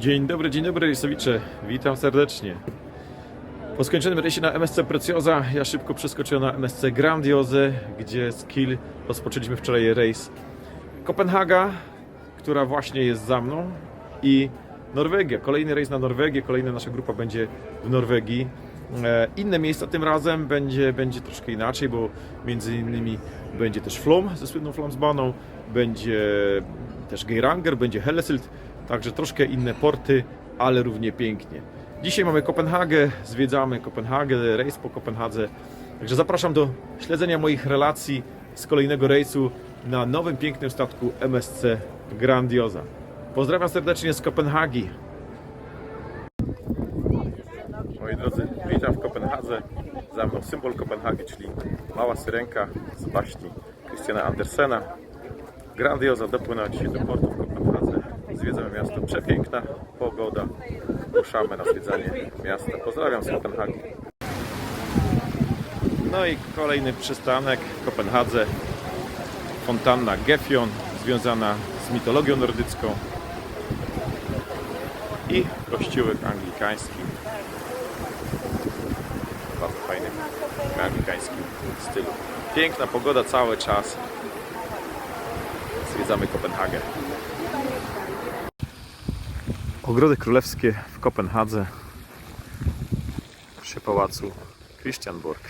Dzień dobry, dzień dobry rejsowicze, witam serdecznie. Po skończonym rejsie na MSC Preciosa ja szybko przeskoczyłem na MSC Grandiose, gdzie z Kiel rozpoczęliśmy wczoraj rejs Kopenhaga, która właśnie jest za mną i Norwegia, kolejny rejs na Norwegię, kolejna nasza grupa będzie w Norwegii. E, Inne miejsca tym razem będzie, będzie troszkę inaczej, bo między innymi będzie też Flom ze słynną Flomsbaną, będzie też Geiranger, będzie Hellesylt, także troszkę inne porty, ale równie pięknie. Dzisiaj mamy Kopenhagę, zwiedzamy Kopenhagę, rejs po Kopenhadze, także zapraszam do śledzenia moich relacji z kolejnego rejsu na nowym pięknym statku MSC Grandiosa. Pozdrawiam serdecznie z Kopenhagi. Moi drodzy, witam w Kopenhadze. Za mną symbol Kopenhagi, czyli mała syrenka z baśni Christiana Andersena. Grandioza dopłynęła dzisiaj do portu w. Zwiedzamy miasto. Przepiękna pogoda. Ruszamy na zwiedzanie miasta. Pozdrawiam z Kopenhagi. No i kolejny przystanek w Kopenhadze. Fontanna Gefion, związana z mitologią nordycką. I kościółek anglikański. W Bardzo fajnym anglikańskim stylu. Piękna pogoda cały czas. Zwiedzamy Kopenhagę. Ogrody królewskie w Kopenhadze przy pałacu Christianborg.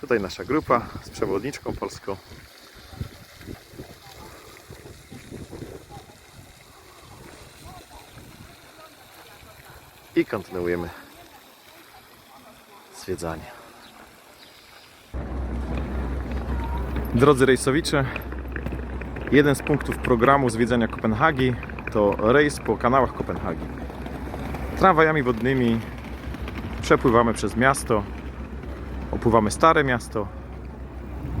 Tutaj nasza grupa z przewodniczką polską. I kontynuujemy zwiedzanie. Drodzy rejsowicze, jeden z punktów programu zwiedzania Kopenhagi to rejs po kanałach Kopenhagi. Tramwajami wodnymi przepływamy przez miasto, opływamy Stare Miasto,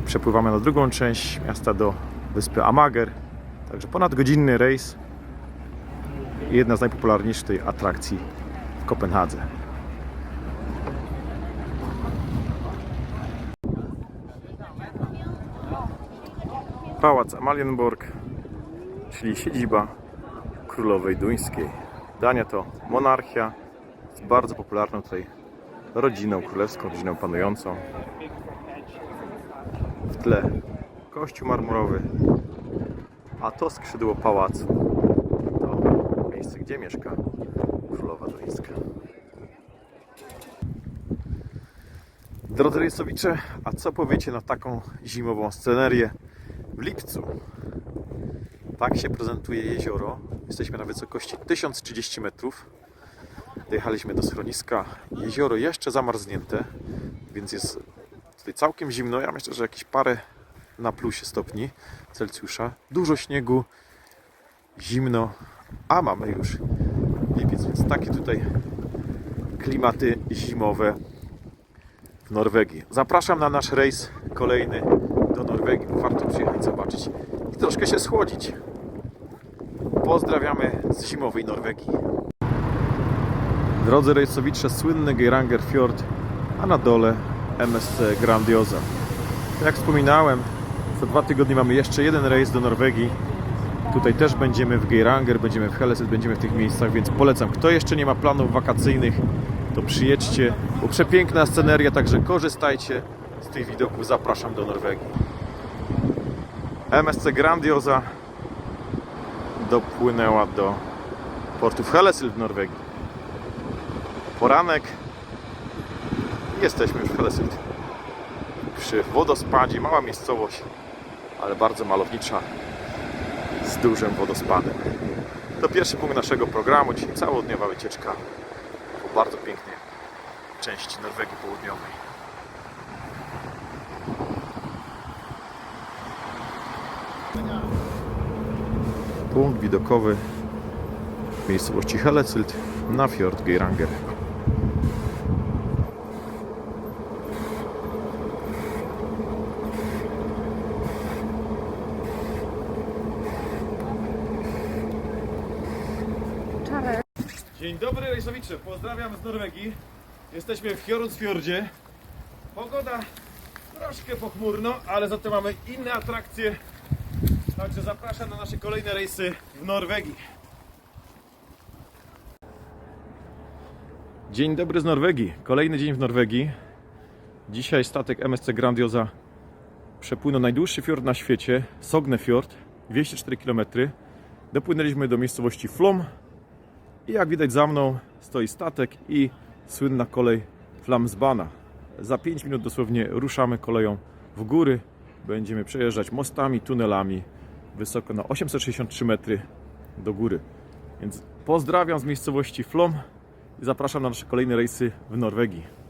przepływamy na drugą część miasta do wyspy Amager. Także ponad godzinny rejs jedna z najpopularniejszych atrakcji w Kopenhadze. Pałac Amalienborg, czyli siedziba królowej duńskiej. Dania to monarchia z bardzo popularną tutaj rodziną królewską, rodziną panującą. W tle kościół marmurowy, a to skrzydło pałacu. To miejsce, gdzie mieszka królowa duńska. Drodzy rejsowicze, a co powiecie na taką zimową scenerię lipcu? Tak się prezentuje jezioro. Jesteśmy na wysokości 1030 metrów. Dojechaliśmy do schroniska. Jezioro jeszcze zamarznięte, więc jest tutaj całkiem zimno. Ja myślę, że jakieś parę na plusie stopni Celsjusza. Dużo śniegu, zimno, a mamy już lipiec, więc takie tutaj klimaty zimowe w Norwegii. Zapraszam na nasz rejs kolejny do Norwegii. Warto przyjechać zobaczyć i troszkę się schłodzić. Pozdrawiamy z zimowej Norwegii. Drodzy rejsowicze, słynny Geiranger Fjord, a na dole MSC Grandiosa. Jak wspominałem, za dwa tygodnie mamy jeszcze jeden rejs do Norwegii. Tutaj też będziemy w Geiranger, będziemy w Hellesylt, będziemy w tych miejscach, więc polecam. Kto jeszcze nie ma planów wakacyjnych, to przyjedźcie, bo przepiękna sceneria, także korzystajcie z tych widoków. Zapraszam do Norwegii. MSC Grandiosa dopłynęła do portu w Hellesylt w Norwegii. Poranek. Jesteśmy już w Hellesylt. Przy wodospadzie, mała miejscowość, ale bardzo malownicza, z dużym wodospadem. To pierwszy punkt naszego programu, dzisiaj całodniowa wycieczka po bardzo pięknej części Norwegii Południowej. Punkt widokowy w miejscowości Hellesylt na Fjord Geiranger. Dzień dobry rejsowicze, pozdrawiam z Norwegii. Jesteśmy w Hjorungsfjordzie. Pogoda troszkę pochmurno, ale za to mamy inne atrakcje. Także zapraszam na nasze kolejne rejsy w Norwegii. Dzień dobry z Norwegii. Kolejny dzień w Norwegii. Dzisiaj statek MSC Grandiosa przepłynął najdłuższy fiord na świecie, Sognefjord, 204 km. Dopłynęliśmy do miejscowości Flom i jak widać za mną stoi statek i słynna kolej Flamsbana. Za 5 minut dosłownie ruszamy koleją w góry. Będziemy przejeżdżać mostami, tunelami wysoko na 863 metry do góry. Więc pozdrawiam z miejscowości Flom i zapraszam na nasze kolejne rejsy w Norwegii.